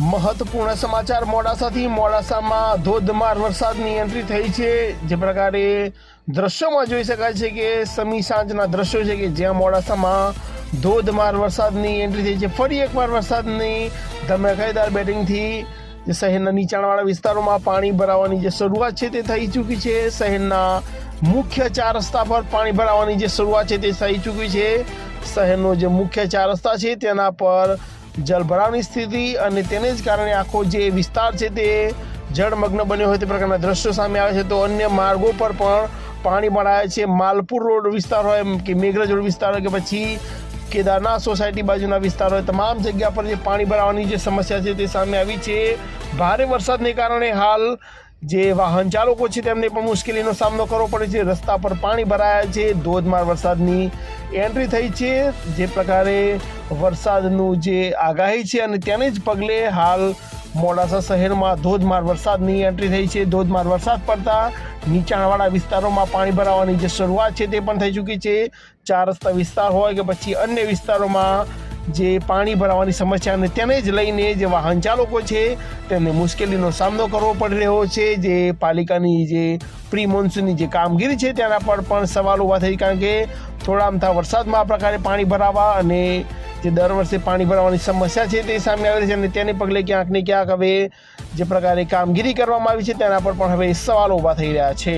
મહત્વપૂર્ણ સમાચાર મોડાસાથી મોડાસામાં ધોધમાર વરસાદની એન્ટ્રી થઈ છે. જે પ્રકારે દ્રશ્યોમાં જોઈ શકાય છે કે સમી સાંજના દ્રશ્યો છે કે જ્યાં મોડાસામાં ધોધમાર વરસાદની એન્ટ્રી થઈ છે. ફરી એકવાર વરસાદની ધમાકેદાર બેટિંગથી જે શહેરના નીચાણવાળા વિસ્તારોમાં પાણી ભરાવાની જે શરૂઆત છે તે થઈ ચૂકી છે. શહેરના મુખ્ય ચાર રસ્તા પર પાણી ભરાવાની જે શરૂઆત છે તે થઈ ચૂકી છે. શહેરનો જે મુખ્ય ચાર રસ્તા છે તેના પર જલભરાવની સ્થિતિ અને તેને જ કારણે આખો જે વિસ્તાર છે તે જળમગ્ન બન્યો હોય તે પ્રકારના દ્રશ્યો સામે આવે છે. તો અન્ય માર્ગો પર પણ પાણી ભરાય છે. માલપુર રોડ વિસ્તાર હોય કે મેઘરજ રોડ વિસ્તાર હોય કે પછી કેદારનાથ સોસાયટી બાજુના વિસ્તાર હોય, તમામ જગ્યા પર જે પાણી ભરાવાની જે સમસ્યા છે તે સામે આવી છે. ભારે વરસાદને કારણે હાલ જે વાહન ચાલકો છે તેમને પણ મુશ્કેલીનો સામનો કરવો પડે છે. રસ્તા પર પાણી ભરાયા છે. ધોધમાર વરસાદની એન્ટ્રી થઈ છે. જે પ્રકારે વરસાદનું જે આગાહી છે અને તેને જ પગલે હાલ મોડાસા શહેરમાં ધોધમાર વરસાદની એન્ટ્રી થઈ છે. ધોધમાર વરસાદ પડતા નીચાણવાળા વિસ્તારોમાં પાણી ભરાવાની જે શરૂઆત છે તે પણ થઈ ચૂકી છે. ચાર રસ્તા વિસ્તાર હોય કે પછી અન્ય વિસ્તારોમાં જે પાણી ભરાવાની સમસ્યાને તેને જ લઈને જે વાહન ચાલકો છે તેમને મુશ્કેલીનો સામનો કરવો પડી રહ્યો છે. જે પાલિકાની જે પ્રી મોન્સૂનની જે કામગીરી છે તેના પર પણ સવાલ ઊભા થઈ. કારણ કે થોડા અમથા વરસાદમાં આ પ્રકારે પાણી ભરાવા અને જે દર વર્ષે પાણી ભરાવાની સમસ્યા છે તે સામે આવી રહી છે અને તેને પગલે ક્યાંક ને ક્યાંક હવે જે પ્રકારે કામગીરી કરવામાં આવી છે તેના પર પણ હવે સવાલો ઊભા થઈ રહ્યા છે.